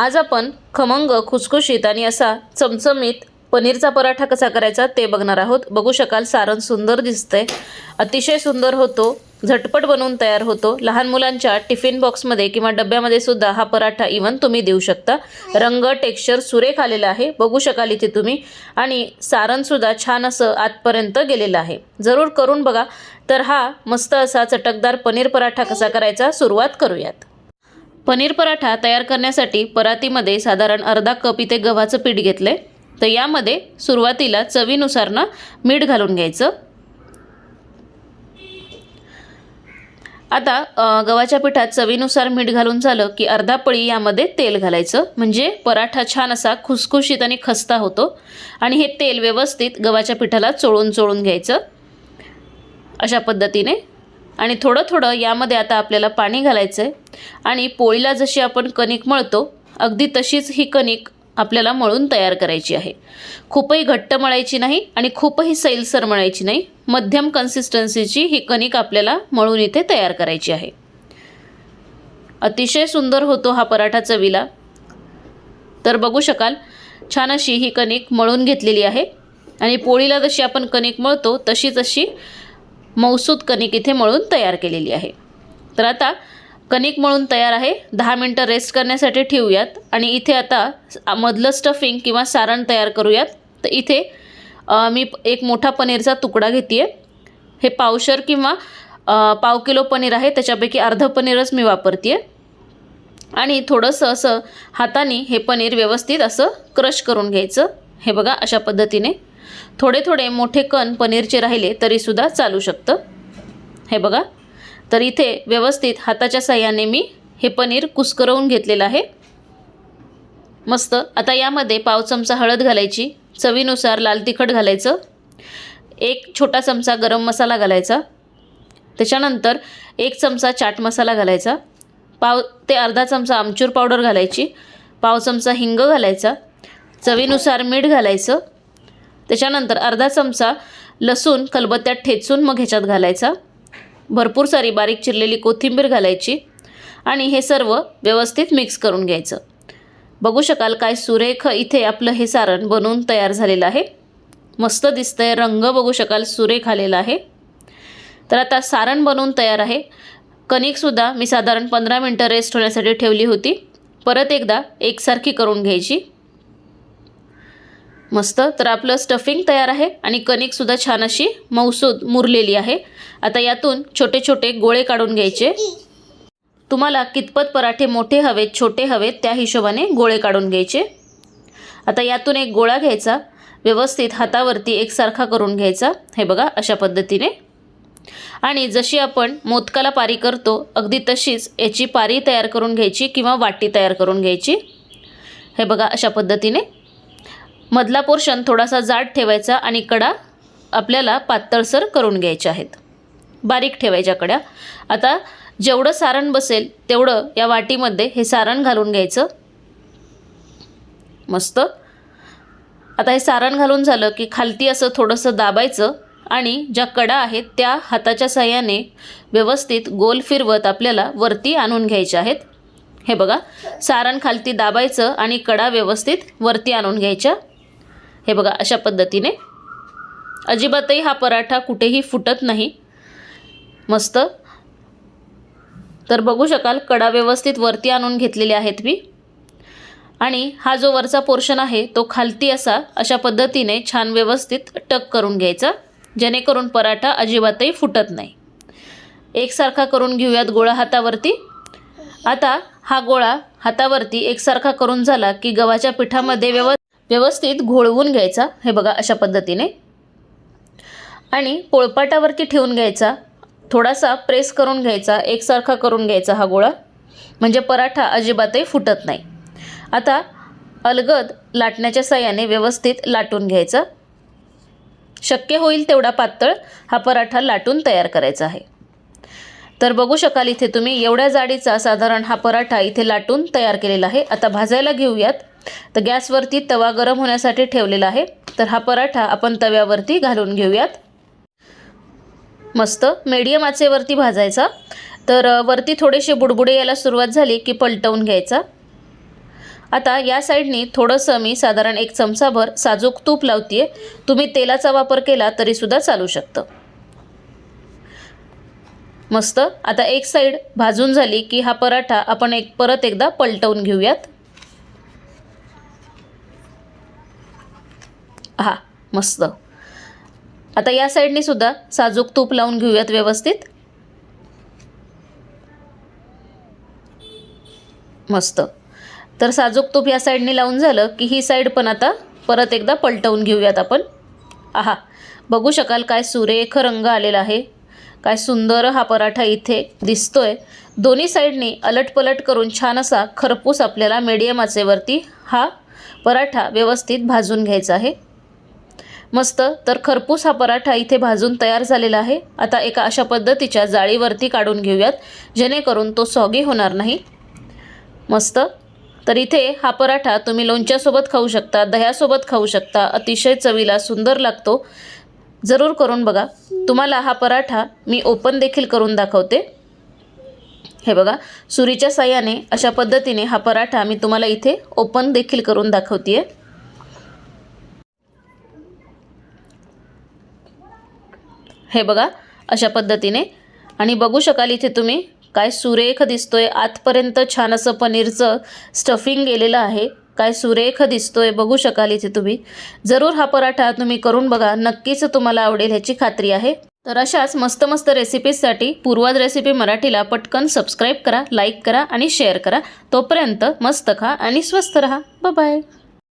आज आपण खमंग खुसखुशीत आणि असा चमचमीत पनीरचा पराठा कसा करायचा ते बघणार आहोत. बघू शकाल सारण सुंदर दिसतंय. अतिशय सुंदर होतो. झटपट बनवून तयार होतो. लहान मुलांच्या टिफिन बॉक्समध्ये किंवा डब्यामध्ये सुद्धा हा पराठा इवन तुम्ही देऊ शकता. रंग टेक्स्चर सुरेख आलेला आहे. बघू शकाल इथे तुम्ही. आणि सारणसुद्धा छान असं आतपर्यंत गेलेलं आहे. जरूर करून बघा. तर हा मस्त असा चटकदार पनीर पराठा कसा करायचा सुरुवात करूयात. पनीर पराठा तयार करण्यासाठी परातीमध्ये साधारण अर्धा कप इथे गव्हाचं पीठ घेतलं आहे तर यामध्ये सुरुवातीला चवीनुसार ना मीठ घालून घ्यायचं. आता गव्हाच्या पिठात चवीनुसार मीठ घालून झालं की अर्धा पळी यामध्ये तेल घालायचं. म्हणजे पराठा छान असा खुसखुशीत आणि खस्ता होतो. आणि हे तेल व्यवस्थित गव्हाच्या पिठाला चोळून चोळून घ्यायचं. अशा पद्धतीने आणि थोडं थोडं यामध्ये आता आपल्याला पाणी घालायचं आहे आणि पोळीला जशी आपण कणिक मळतो अगदी तशीच ही कणिक आपल्याला मळून तयार करायची आहे. खूपही घट्ट मळायची नाही आणि खूपही सैलसर मळायची नाही. मध्यम कन्सिस्टन्सीची ही कणिक आपल्याला मळून इथे तयार करायची आहे. अतिशय सुंदर होतो हा पराठा चवीला. तर बघू शकाल छान अशी ही कणिक मळून घेतलेली आहे. आणि पोळीला जशी आपण कणिक मळतो तशीच अशी मौसूद कणिक इथे मळून तयार केलेली आहे. तर आता कणिक मळून तयार आहे. दहा मिनटं रेस्ट करण्यासाठी ठेवूयात आणि इथे आता मधलं स्टफिंग किंवा सारण तयार करूयात. तर इथे मी एक मोठा पनीरचा तुकडा घेते आहे हे पावशर किंवा पाव किलो पनीर आहे. त्याच्यापैकी अर्धं पनीरच मी वापरते आहे आणि थोडंसं असं हाताने हे पनीर व्यवस्थित असं क्रश करून घ्यायचं. हे बघा अशा पद्धतीने. थोडे थोडे मोठे कण पनीरचे राहिले तरीसुद्धा चालू शकतं. हे बघा. तर इथे व्यवस्थित हाताच्या साह्याने मी हे पनीर कुस्करवून घेतलेलं आहे. मस्त. आता यामध्ये पाव चमचा हळद घालायची. चवीनुसार लाल तिखट घालायचं. एक छोटा चमचा गरम मसाला घालायचा. त्याच्यानंतर एक चमचा चाट मसाला घालायचा. पाव ते अर्धा चमचा आमचूर पावडर घालायची. पाव चमचा हिंग घालायचा. चवीनुसार मीठ घालायचं. त्याच्यानंतर अर्धा चमचा लसूण खलबत्त्यात ठेचून मग ह्याच्यात घालायचा. भरपूर सारी बारीक चिरलेली कोथिंबीर घालायची आणि हे सर्व व्यवस्थित मिक्स करून घ्यायचं. बघू शकाल काय सुरेख इथे आपलं हे सारण बनवून तयार झालेलं आहे. मस्त दिसतंय रंग बघू शकाल सुरेख आलेला आहे. तर आता सारण बनवून तयार आहे. कणिकसुद्धा मी साधारण पंधरा मिनटं रेस्ट होण्यासाठी ठेवली होती. परत एकदा एकसारखी करून घ्यायची. मस्त. तर आपलं स्टफिंग तयार आहे आणि कणिकसुद्धा छान अशी मौसूद मुरलेली आहे. आता यातून छोटे छोटे गोळे काढून घ्यायचे. तुम्हाला कितपत पराठे मोठे हवेत छोटे हवेत त्या हिशोबाने गोळे काढून घ्यायचे. आता यातून एक गोळा घ्यायचा. व्यवस्थित हातावरती एकसारखा करून घ्यायचा. हे बघा अशा पद्धतीने. आणि जशी आपण मोदकाला पारी करतो अगदी तशीच याची पारी तयार करून घ्यायची किंवा वाटी तयार करून घ्यायची. हे बघा अशा पद्धतीने. मधला पोर्शन थोडासा जाड ठेवायचा आणि कडा आपल्याला पातळसर करून घ्यायच्या आहेत. बारीक ठेवायच्या कड्या आता जेवढं सारण बसेल तेवढं या वाटीमध्ये हे सारण घालून घ्यायचं. मस्त. आता हे सारण घालून झालं की खालती असं थोडंसं दाबायचं आणि ज्या कडा आहेत त्या हाताच्या सहाय्याने व्यवस्थित गोल फिरवत आपल्याला वरती आणून घ्यायच्या आहेत. हे बघा सारण खालती दाबायचं आणि कडा व्यवस्थित वरती आणून घ्यायच्या. हे बघा अशा पद्धतीने. अजिबातही हा पराठा कुठेही फुटत नाही. मस्त. तर बघू शकाल कडा व्यवस्थित वरती आणून घेतलेले आहेत मी. आणि हा जो वरचा पोर्शन आहे तो खालती असा अशा पद्धतीने छान व्यवस्थित टक करून घ्यायचा. जेणेकरून पराठा अजिबातही फुटत नाही. एकसारखा करून घेऊयात गोळा हातावरती. आता हा गोळा हातावरती एकसारखा करून झाला की गव्हाच्या पिठामध्ये व्यव व्यवस्थित घोळवून घ्यायचा हे बघा अशा पद्धतीने. आणि पोळपाटावरती ठेवून घ्यायचा थोडासा प्रेस करून घ्यायचा एकसारखा करून घ्यायचा हा गोळा. म्हणजे पराठा अजिबातही फुटत नाही. आता अलगद लाटण्याच्या साह्याने व्यवस्थित लाटून घ्यायचा. शक्य होईल तेवढा पातळ हा पराठा लाटून तयार करायचा आहे. तर बघू शकाल इथे तुम्ही एवढ्या जाडीचा साधारण हा पराठा इथे लाटून तयार केलेला आहे. आता भाजायला घेऊयात. तर गॅसवरती तवा गरम होण्यासाठी ठेवलेला आहे. तर हा पराठा आपण तव्यावरती घालून घेऊयात. मस्त मीडियम आचेवरती भाजायचा. तर वरती थोडेसे बुडबुडे यायला सुरुवात झाली की पलटवून घ्यायचा. आता या साईडनी थोडंसं मी साधारण एक चमचाभर साजूक तूप लावतीये. तुम्ही तेलाचा वापर केला तरीसुद्धा चालू शकतं. मस्त. आता एक साईड भाजून झाली की हा पराठा आपण एक परत एकदा पलटवून घेऊयात. हा मस्त. आता या साईडने सुद्धा साजूक तूप लावून घेऊयात व्यवस्थित. मस्त. तर साजूक तूप या साईडनी लावून झालं की ही साईड पण आता परत एकदा पलटवून घेऊयात आपण. आहा बघू शकाल काय सुरेख रंग आलेला आहे. काय सुंदर हा पराठा इथे दिसतोय. दोन्ही साईडनी अलटपलट करून छान असा खरपूस आपल्याला मीडियम आचेवरती हा पराठा व्यवस्थित भाजून घ्यायचा आहे. मस्त तर खरपूस हा पराठा इथे भाजून तयार झालेला आहे. आता एका अशा पद्धतीच्या जाळीवरती काढून घेऊयात जेणेकरून तो सॉगी होणार नाही. मस्त. तर इथे हा पराठा तुम्ही लोणच्यासोबत खाऊ शकता दह्यासोबत खाऊ शकता. अतिशय चवीला सुंदर लागतो. जरूर करून बघा. तुम्हाला हा पराठा मी ओपन देखील करून दाखवते. हे बघा सुरीच्या साह्याने अशा पद्धतीने हा पराठा मी तुम्हाला इथे ओपन देखील करून दाखवते आहे हे बघा अशा पद्धतीने. आणि बघू शकाल इथे तुम्ही काय सुरेख दिसतोय. आतपर्यंत छान असं पनीरचं स्टफिंग गेलेलं आहे. काय सुरेख दिसतोय बघू शकाल इथे तुम्ही. जरूर हा पराठा तुम्ही करून बघा. नक्कीच तुम्हाला आवडेल ह्याची खात्री आहे. तर अशाच मस्त मस्त रेसिपीजसाठी पूर्वाद रेसिपी मराठीला पटकन सबस्क्राईब करा लाईक करा आणि शेअर करा. तोपर्यंत मस्त खा आणि स्वस्त रहा. बाय